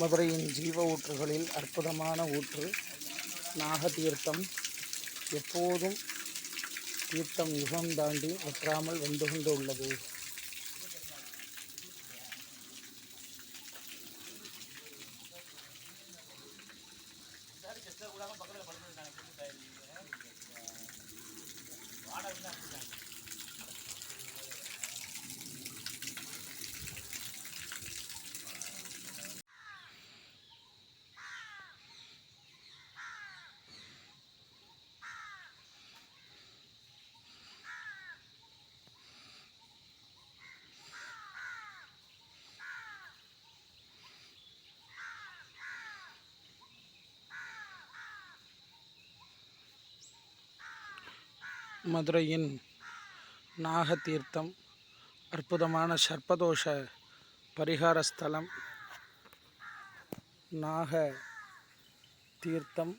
மதுரையின் ஜீவ ஊற்றுகளில் அற்புதமான ஊற்று நாகதீர்த்தம். எப்போதும் தீர்த்தம் யுகம் தாண்டி வற்றாமல் வந்து கொண்டு உள்ளது. மதுரையின் நாகதீர்த்தம் அற்புதமான சர்ப்பதோஷ பரிகார ஸ்தலம் நாக தீர்த்தம்